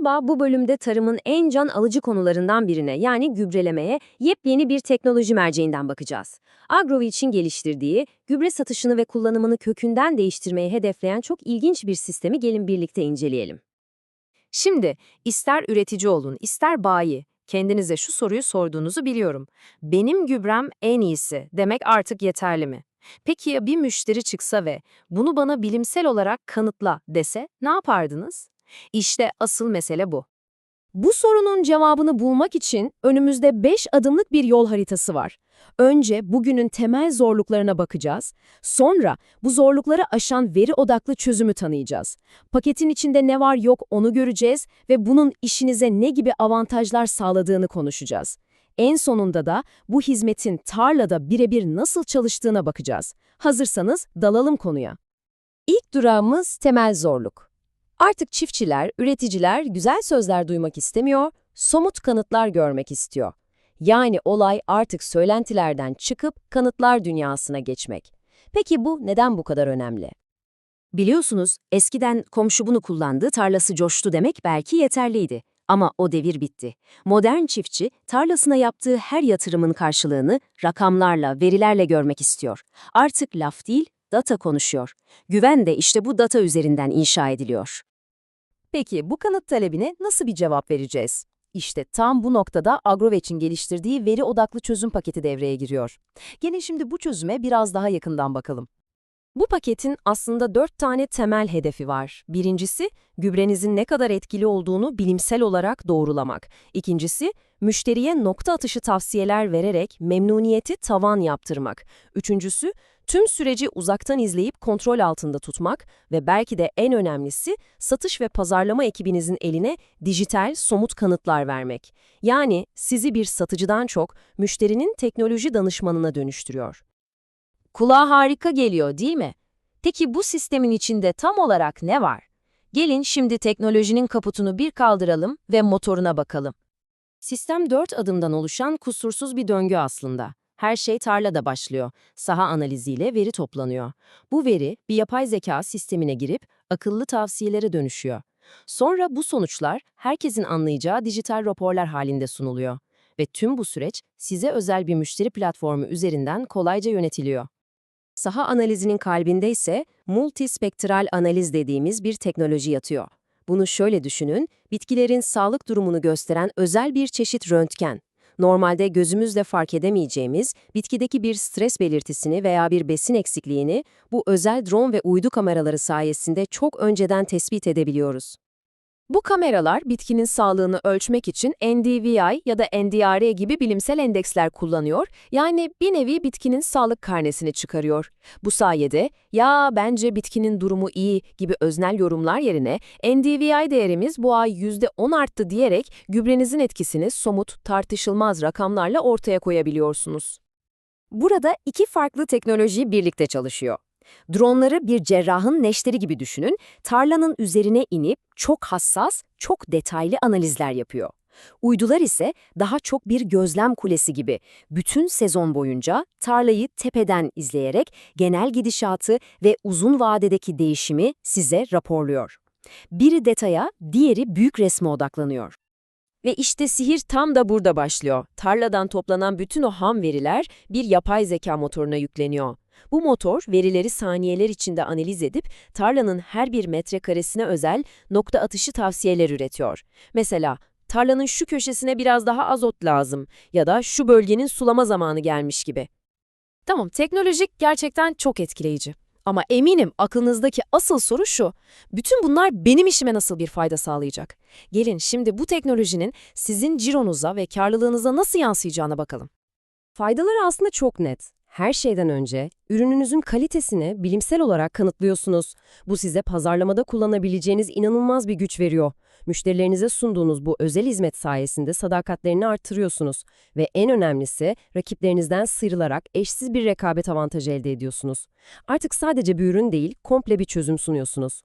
Merhaba, bu bölümde tarımın en can alıcı konularından birine yani gübrelemeye yepyeni bir teknoloji merceğinden bakacağız. Agrovich'in geliştirdiği, gübre satışını ve kullanımını kökünden değiştirmeyi hedefleyen çok ilginç bir sistemi gelin birlikte inceleyelim. Şimdi ister üretici olun, ister bayi, kendinize şu soruyu sorduğunuzu biliyorum. Benim gübrem en iyisi demek artık yeterli mi? Peki ya bir müşteri çıksa ve bunu bana bilimsel olarak kanıtla dese ne yapardınız? İşte asıl mesele bu. Bu sorunun cevabını bulmak için önümüzde 5 adımlık bir yol haritası var. Önce bugünün temel zorluklarına bakacağız. Sonra bu zorlukları aşan veri odaklı çözümü tanıyacağız. Paketin içinde ne var yok onu göreceğiz ve bunun işinize ne gibi avantajlar sağladığını konuşacağız. En sonunda da bu hizmetin tarlada birebir nasıl çalıştığına bakacağız. Hazırsanız dalalım konuya. İlk durağımız temel zorluk. Artık çiftçiler, üreticiler güzel sözler duymak istemiyor, somut kanıtlar görmek istiyor. Yani olay artık söylentilerden çıkıp kanıtlar dünyasına geçmek. Peki bu neden bu kadar önemli? Biliyorsunuz, eskiden komşu bunu kullandı, tarlası coştu demek belki yeterliydi. Ama o devir bitti. Modern çiftçi, tarlasına yaptığı her yatırımın karşılığını rakamlarla, verilerle görmek istiyor. Artık laf değil, data konuşuyor. Güven de işte bu data üzerinden inşa ediliyor. Peki bu kanıt talebine nasıl bir cevap vereceğiz? İşte tam bu noktada Agrovetch'in geliştirdiği veri odaklı çözüm paketi devreye giriyor. Gelin şimdi bu çözüme biraz daha yakından bakalım. Bu paketin aslında dört tane temel hedefi var. Birincisi, gübrenizin ne kadar etkili olduğunu bilimsel olarak doğrulamak. İkincisi, müşteriye nokta atışı tavsiyeler vererek memnuniyeti tavan yaptırmak. Üçüncüsü, tüm süreci uzaktan izleyip kontrol altında tutmak ve belki de en önemlisi satış ve pazarlama ekibinizin eline dijital somut kanıtlar vermek. Yani sizi bir satıcıdan çok müşterinin teknoloji danışmanına dönüştürüyor. Kulağa harika geliyor değil mi? Peki bu sistemin içinde tam olarak ne var? Gelin şimdi teknolojinin kaputunu bir kaldıralım ve motoruna bakalım. Sistem dört adımdan oluşan kusursuz bir döngü aslında. Her şey tarlada başlıyor. Saha analiziyle veri toplanıyor. Bu veri bir yapay zeka sistemine girip akıllı tavsiyelere dönüşüyor. Sonra bu sonuçlar herkesin anlayacağı dijital raporlar halinde sunuluyor. Ve tüm bu süreç size özel bir müşteri platformu üzerinden kolayca yönetiliyor. Saha analizinin kalbinde ise multispektral analiz dediğimiz bir teknoloji yatıyor. Bunu şöyle düşünün, bitkilerin sağlık durumunu gösteren özel bir çeşit röntgen. Normalde gözümüzle fark edemeyeceğimiz bitkideki bir stres belirtisini veya bir besin eksikliğini bu özel drone ve uydu kameraları sayesinde çok önceden tespit edebiliyoruz. Bu kameralar bitkinin sağlığını ölçmek için NDVI ya da NDRE gibi bilimsel endeksler kullanıyor, yani bir nevi bitkinin sağlık karnesini çıkarıyor. Bu sayede ya bence bitkinin durumu iyi gibi öznel yorumlar yerine NDVI değerimiz bu ay %10 arttı diyerek gübrenizin etkisini somut, tartışılmaz rakamlarla ortaya koyabiliyorsunuz. Burada iki farklı teknoloji birlikte çalışıyor. Dronları bir cerrahın neşteri gibi düşünün, tarlanın üzerine inip çok hassas, çok detaylı analizler yapıyor. Uydular ise daha çok bir gözlem kulesi gibi bütün sezon boyunca tarlayı tepeden izleyerek genel gidişatı ve uzun vadedeki değişimi size raporluyor. Biri detaya, diğeri büyük resme odaklanıyor. Ve işte sihir tam da burada başlıyor. Tarladan toplanan bütün o ham veriler bir yapay zeka motoruna yükleniyor. Bu motor verileri saniyeler içinde analiz edip tarlanın her bir metrekaresine özel nokta atışı tavsiyeler üretiyor. Mesela tarlanın şu köşesine biraz daha azot lazım ya da şu bölgenin sulama zamanı gelmiş gibi. Tamam, teknolojik gerçekten çok etkileyici. Ama eminim aklınızdaki asıl soru şu. Bütün bunlar benim işime nasıl bir fayda sağlayacak? Gelin şimdi bu teknolojinin sizin cironuza ve karlılığınıza nasıl yansıyacağına bakalım. Faydaları aslında çok net. Her şeyden önce ürününüzün kalitesini bilimsel olarak kanıtlıyorsunuz. Bu size pazarlamada kullanabileceğiniz inanılmaz bir güç veriyor. Müşterilerinize sunduğunuz bu özel hizmet sayesinde sadakatlerini arttırıyorsunuz ve en önemlisi rakiplerinizden sıyrılarak eşsiz bir rekabet avantajı elde ediyorsunuz. Artık sadece bir ürün değil, komple bir çözüm sunuyorsunuz.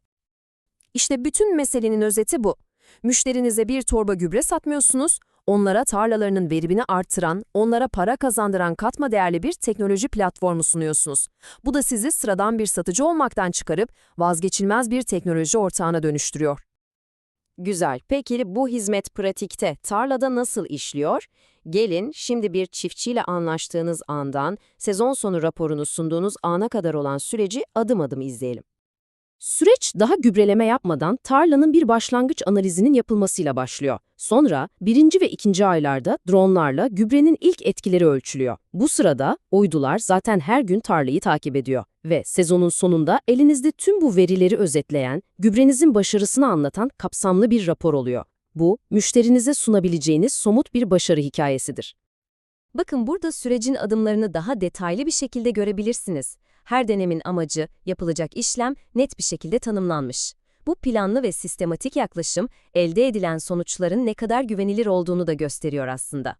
İşte bütün meselenin özeti bu. Müşterinize bir torba gübre satmıyorsunuz, onlara tarlalarının verimini artıran, onlara para kazandıran katma değerli bir teknoloji platformu sunuyorsunuz. Bu da sizi sıradan bir satıcı olmaktan çıkarıp vazgeçilmez bir teknoloji ortağına dönüştürüyor. Güzel. Peki bu hizmet pratikte tarlada nasıl işliyor? Gelin şimdi bir çiftçiyle anlaştığınız andan sezon sonu raporunu sunduğunuz ana kadar olan süreci adım adım izleyelim. Süreç daha gübreleme yapmadan tarlanın bir başlangıç analizinin yapılmasıyla başlıyor. Sonra birinci ve ikinci aylarda dronlarla gübrenin ilk etkileri ölçülüyor. Bu sırada uydular zaten her gün tarlayı takip ediyor. Ve sezonun sonunda elinizde tüm bu verileri özetleyen, gübrenizin başarısını anlatan kapsamlı bir rapor oluyor. Bu, müşterinize sunabileceğiniz somut bir başarı hikayesidir. Bakın burada sürecin adımlarını daha detaylı bir şekilde görebilirsiniz. Her denemin amacı, yapılacak işlem net bir şekilde tanımlanmış. Bu planlı ve sistematik yaklaşım, elde edilen sonuçların ne kadar güvenilir olduğunu da gösteriyor aslında.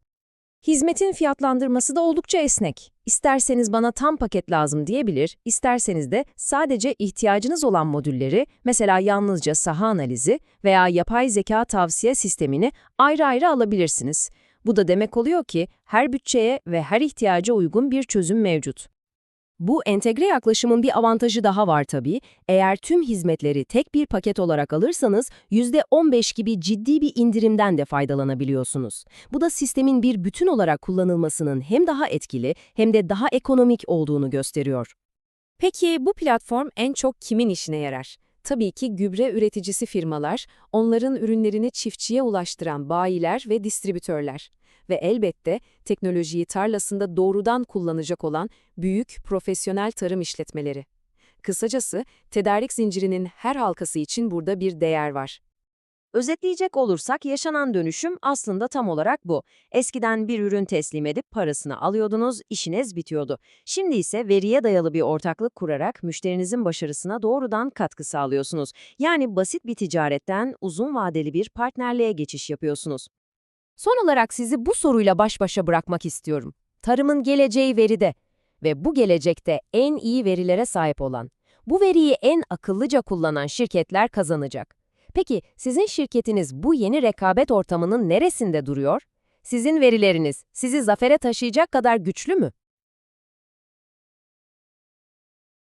Hizmetin fiyatlandırması da oldukça esnek. İsterseniz bana tam paket lazım diyebilir, isterseniz de sadece ihtiyacınız olan modülleri, mesela yalnızca saha analizi veya yapay zeka tavsiye sistemini ayrı ayrı alabilirsiniz. Bu da demek oluyor ki her bütçeye ve her ihtiyaca uygun bir çözüm mevcut. Bu entegre yaklaşımın bir avantajı daha var tabii. Eğer tüm hizmetleri tek bir paket olarak alırsanız %15 gibi ciddi bir indirimden de faydalanabiliyorsunuz. Bu da sistemin bir bütün olarak kullanılmasının hem daha etkili hem de daha ekonomik olduğunu gösteriyor. Peki bu platform en çok kimin işine yarar? Tabii ki gübre üreticisi firmalar, onların ürünlerini çiftçiye ulaştıran bayiler ve distribütörler. Ve elbette teknolojiyi tarlasında doğrudan kullanacak olan büyük profesyonel tarım işletmeleri. Kısacası tedarik zincirinin her halkası için burada bir değer var. Özetleyecek olursak yaşanan dönüşüm aslında tam olarak bu. Eskiden bir ürün teslim edip parasını alıyordunuz, işiniz bitiyordu. Şimdi ise veriye dayalı bir ortaklık kurarak müşterinizin başarısına doğrudan katkı sağlıyorsunuz. Yani basit bir ticaretten uzun vadeli bir partnerliğe geçiş yapıyorsunuz. Son olarak sizi bu soruyla baş başa bırakmak istiyorum. Tarımın geleceği veride ve bu gelecekte en iyi verilere sahip olan, bu veriyi en akıllıca kullanan şirketler kazanacak. Peki sizin şirketiniz bu yeni rekabet ortamının neresinde duruyor? Sizin verileriniz sizi zafere taşıyacak kadar güçlü mü?